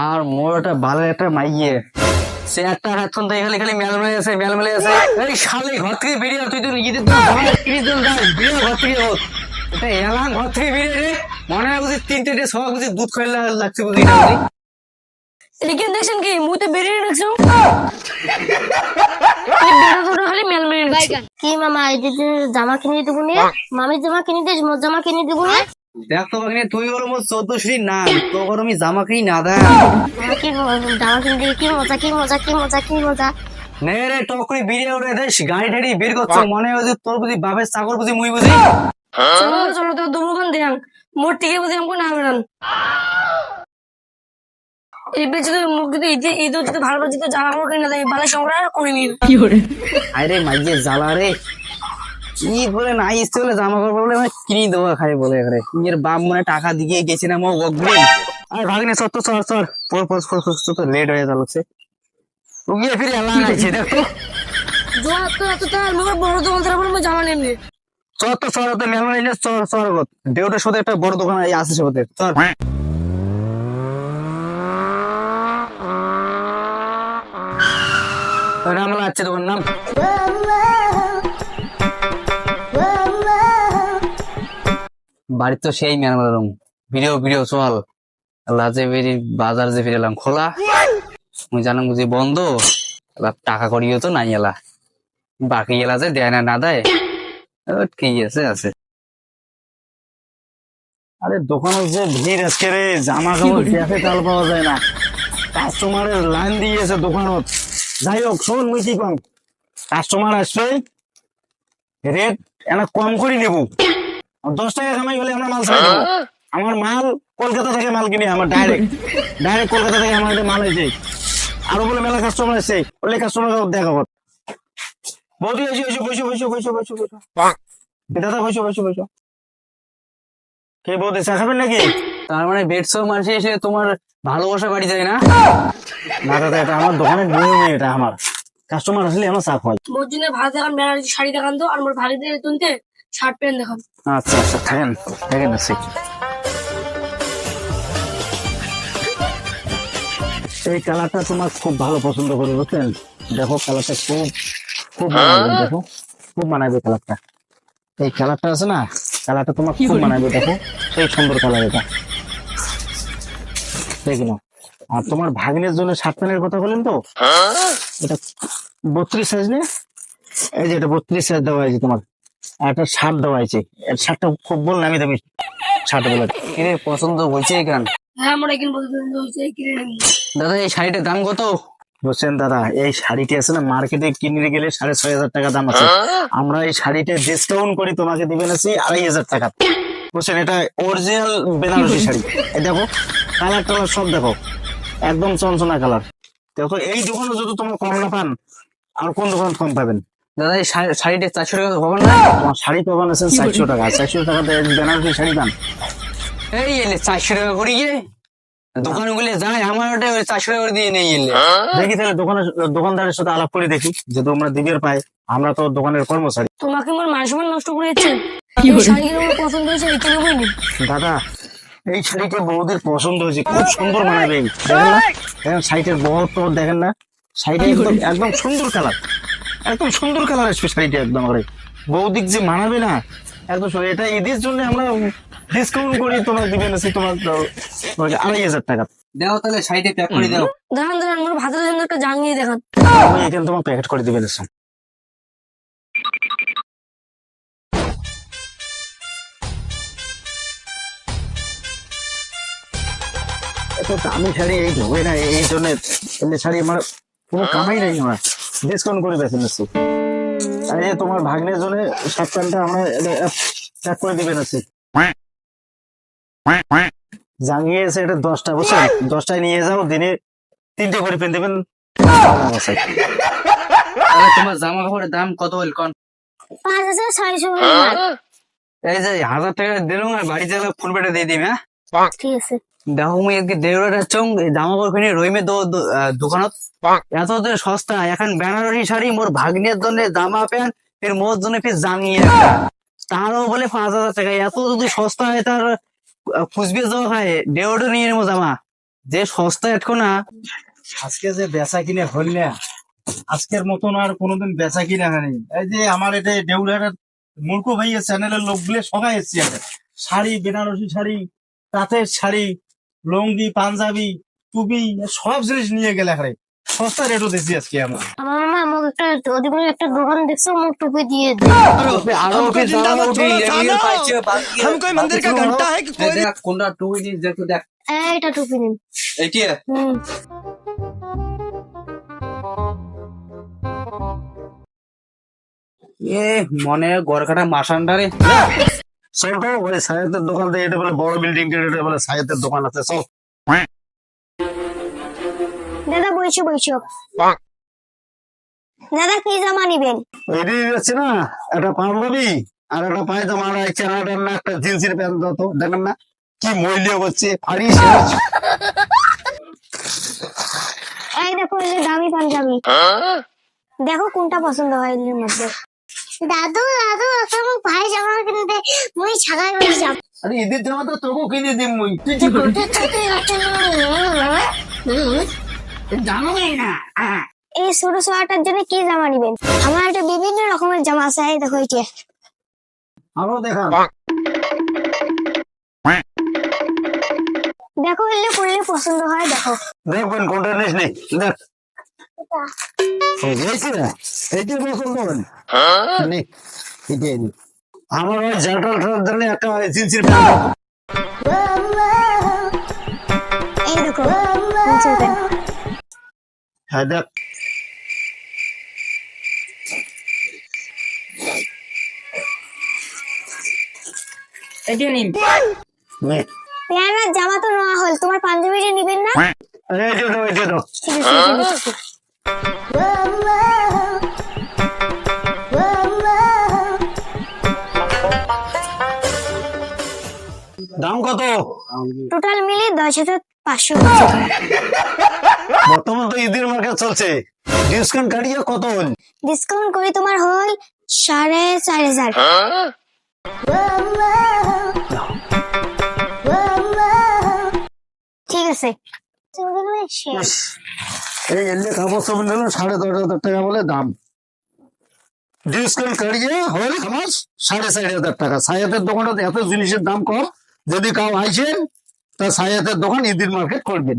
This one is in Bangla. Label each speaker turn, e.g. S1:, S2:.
S1: আর মোর একটা ভালো একটা মাইয়ে সে একটা হাতক্ষণ থেকে খালি খালি মেল মেলে আছে মেল মেলে আছে। এই শালে ঘর থেকে বেরিয়ে তুই তো নিজেদের তো ঘর তিরিশ জন যাস বেরিয়ে ঘর থেকে হোক এটা এলাম ঘর থেকে বেরিয়ে রে। মনে হয় বুঝি তিনটে ডে সবাই বুঝি দুধ খাইলে লাগছে বুঝি।
S2: কি দেখছেন কি? মুতে বেরিয়ে রাখছো। খালি মেল রাখছো।
S3: কি মামা এই জামা কিনে দিব নি? মামির জামা কিনে দিস মোর জামা কিনে দিব নি?
S1: দেখ বাগনে তুই ওর মোট চোদ্দ শ্রী না তো ওর আমি জামা কিনি না দেয়
S3: কি জামা কি মজা কি মজা কি মজা কি মজা।
S1: নে রে টক করে ওরে দেশ গাড়ি ঠাড়ি বের করছ মনে হয় যে তোর বুঝি বাপের চাকর বুঝি মুই বুঝি।
S2: চলো চলো তো দুমুখান দেন মোট টিকে বুঝি আমাকে না বেরান এই বেচে তো মুখ যদি যদি ভালো যদি জামা কাপড় কিনে দেয় ভালো সংগ্রহ করে নিন
S1: আরে মাইয়ে জ্বালা রে। কি বলে না ইচ্ছে বলে জামা কাপড় বলে কিনে দেবো খাই বলে এখানে? নিজের বাপ মনে টাকা দিয়ে গেছে না মো অগ্নি আরে ভাগনে সত্য সর সর। পর পর পর পর তো লেট হয়ে যাচ্ছে উগিয়ে ফিরে আছে দেখ। তো
S2: তো এত তার মুখে বড় দোকান তারা বলে জামা নেমনি
S1: চর তো চর তো চর চর দেউটার সাথে একটা বড় দোকান আছে সাথে চর রামলা আছে দোকান নাম। বাড়ি তো সেই রুম। ভিডিও ভিডিও চল। আল্লাহ যে বেরি বাজার যে ফিরেলাম খোলা। মুই জানাম যে বন্ধ। টাকা করিও তো নাই এলা বাকি এলা যে দেয় না না দেয়। কি আছে আছে। আরে দোকানে যে ভিড় আজকে রে জামা কাপড় দেখে চাল পাওয়া যায় না। কাস্টমারের লাইন দিয়েছে দোকানত। যাই হোক শোন মুই কি কাস্টমার আসছে রেট এনা কম করে নেব। দশ টাকা কামাই হলে আমরা মাল ছাড়া দেবো। আমার মাল কলকাতা থেকে মাল কিনি আমার ডাইরেক্ট ডাইরেক্ট কলকাতা থেকে আমার মাল হয়েছে আরও বলে মেলা কাস্টমার এসে বলে কাস্টমার দেখাবো বৌদি এসে এসে বসো বসো বসো বসো বসো। দাদা বসো বসো বসো। কে বৌদি চা খাবেন নাকি? তার মানে বেডশো মাসে এসে তোমার ভালোবাসা বাড়ি যায় না? না দাদা এটা আমার দোকানের নিয়ম এটা আমার। কাস্টমার আসলে আমার চা খাওয়াই
S2: মোর জন্য ভালো দেখান শাড়ি দেখান তো আর মোর তুলতে। শার্ট প্যান্ট দেখান
S1: আচ্ছা আচ্ছা থাকেন থাকেন আছি এই কালারটা তোমার খুব ভালো পছন্দ করে বুঝলেন দেখো কালারটা খুব খুব মানাবে দেখো খুব মানাবে কালারটা। এই কালারটা আছে না কালারটা তোমার খুব মানাবে দেখো সেই সুন্দর কালার এটা। দেখি না আর তোমার ভাগ্নের জন্য শার্ট প্যান্টের কথা বলেন তো? এটা বত্রিশ সাইজ নেই এই যে এটা বত্রিশ সাইজ দেওয়া হয়েছে তোমার। একটা শার্ট দেওয়া হয়েছে এই শার্টটা খুব বললাম আমি তুমি শার্ট বলে কিরে পছন্দ হয়েছে গান
S2: হ্যাঁ হয়েছে কিনে
S1: দাদা এই শাড়িটার দাম কত? বুঝছেন দাদা এই শাড়িটি আছে না মার্কেটে কিনতে গেলে সাড়ে ছয় হাজার টাকা দাম আছে। আমরা এই শাড়িটা ডিসকাউন্ট করে তোমাকে দিবেন আছি আড়াই হাজার টাকা। বুঝছেন এটা অরিজিনাল বেনারসি শাড়ি। এই দেখো কালার টালার সব দেখো একদম চঞ্চনা কালার। দেখো এই দোকানে যদি তোমার কম না পান আর কোন দোকান কম পাবেন? দাদা এই শাড়ি- শাড়িটা চারশো টাকা পাবেন না? তোমার শাড়ি পাবেন আছেন চারশো টাকা। চারশো টাকাতে বেনারসি শাড়ি দাম এই এলে চারশো টাকা করে গিয়ে দোকানে গুলো যায় আমার ওটা ওই চারশো টাকা করে দিয়ে নেই এলে। দেখি তাহলে দোকানের দোকানদারের সাথে আলাপ করে দেখি যে তোমরা দিবের পাই আমরা তো দোকানের কর্মচারী।
S2: তোমাকে মোর মান সম্মান নষ্ট করে দিচ্ছে। শাড়ি পছন্দ হয়েছে
S1: দাদা এই শাড়িটা বৌদির পছন্দ হয়েছে খুব সুন্দর মানাবে। এই। দেখেন না? দেখেন শাড়িটার বহর তো দেখেন না? শাড়িটা একদম একদম সুন্দর কালার একদম সুন্দর কালার আসবে শাড়িটা একদম করে বৌদিক যে মানাবে না একদম এটা ঈদের জন্য আমরা ডিসকাউন্ট করে তোমার দিবেন আছে তোমার তোমাকে আড়াই হাজার টাকা। দাও তাহলে শাড়িটা প্যাক করে দাও।
S2: দেখান দেখান মোর ভাতের জন্য একটা জাঙ্গিয়ে দেখান।
S1: আমি এখানে তোমার প্যাকেট করে দিবেন আছে এত দামি শাড়ি এই ঢোকে না এই জন্য এমনি শাড়ি আমার কোনো কামাই নেই আমার। ডিসকাউন্ট করে বেছে নিচ্ছি। আর তোমার ভাগ্নের জন্য শার্ট আমরা প্যাক করে দিবেন আছে জাঙ্গিয়ে এসে এটা দশটা বুঝছেন দশটায় নিয়ে যাও দিনে তিনটে করে পেন দেবেন। তোমার জামা কাপড়ের দাম কত হল কন?
S3: পাঁচ হাজার ছয়শো।
S1: এই যে হাজার টাকা দিলাম আর বাড়ি চালা ফোন পেটে দিয়ে দিবি হ্যাঁ?
S3: ঠিক আছে।
S1: দেখো মুই আজকে দেড়টা চং জামা কাপড় রইমে দো দোকানত। এত যে সস্তা এখন বেনারসি শাড়ি মোর ভাগ্নের জন্য জামা প্যান্ট এর মোর জন্য ফির একটা তারও বলে পাঁচ হাজার টাকা এত যদি সস্তা হয় তার খুঁজবে যাওয়া হয় দেড়টা নিয়ে নেব জামা। যে সস্তা এটকো না আজকে যে বেচা কিনে হল না আজকের মতন আর কোনোদিন বেচা কিনে হয়নি এই যে আমার এটা দেউলার মূর্খ ভাইয়ের চ্যানেলের লোকগুলো সবাই এসছে। শাড়ি বেনারসি শাড়ি তাঁতের শাড়ি লুঙ্গি পাঞ্জাবি টুপি সব জিনিস নিয়ে গেলে এখানে সস্তা রেটও দিচ্ছি আজকে আমরা
S3: আমার মামা আমাকে একটা ওদিকে একটা দোকান দেখছো মুখ টুপি দিয়ে দে
S1: আরো
S4: हमको जिंदा मत छोड़ो सालो हम कोई मंदिर का घंटा है कि कोई
S5: দেখ কোনটা টু জিনিস দেখ তো দেখ
S3: এইটা টুপি নিন
S5: এটি
S3: হুম
S5: এ মনে গড় কাটা মাসান্ডারে
S1: সব দোকান থেকে এটা বলে বড় বিল্ডিং এটা বলে সাহেবের দোকান আছে সব
S3: দাদা বইছো বইছো দাদা কি জামা নিবেন
S1: এটি যাচ্ছে না? একটা পাঞ্জাবি আর একটা পায়জামা আর একটা আর না একটা জিন্সের প্যান্ট দাও তো দেখেন না। কি মূল্য হচ্ছে ফাড়ি।
S3: এই দেখো এই দামি পাঞ্জাবি। দেখো কোনটা পছন্দ হয় এর মধ্যে। দাদু দাদু আমার ভাই জামা কিনতে মুই ছাগা করে যাব।
S1: আরে ঈদের জামা তো তোকেও কিনে দিম মুই। তুই কি
S3: এই ছোট ছোয়াটার জন্য কি জামা নিবেন? আমার একটা বিভিন্ন রকমের জামা আছে এই দেখো এটা
S1: আরও দেখা
S3: দেখো এলে করলে পছন্দ হয় দেখো।
S1: দেখবেন কোনটা নিস নেই দেখ। আমার ওই জাটাল জন্য একটা জিন্সের। হ্যাঁ দেখ।
S3: জামা তো নেওয়া হল তোমার পাঞ্জাবিটা নিবেন না?
S1: দাম কত?
S3: টোটাল মিলে দশ হাজার পাঁচশো।
S1: বর্তমান তো ঈদের মার্কেট চলছে। ডিসকাউন্ট কাটিয়ে কত হল?
S3: ডিসকাউন্ট করে তোমার হল সাড়ে চার হাজার। ঠিক আছে।
S1: এই এলে কাপড় সব নিল সাড়ে দশ হাজার টাকা বলে দাম। ডিসকাউন্ট কাটিয়ে হল আমার সাড়ে চার হাজার টাকা। সায়াতের দোকানটাতে এত জিনিসের দাম কম যদি কাউ আইসেন তা সায়াতের দোকান ঈদের মার্কেট করবেন।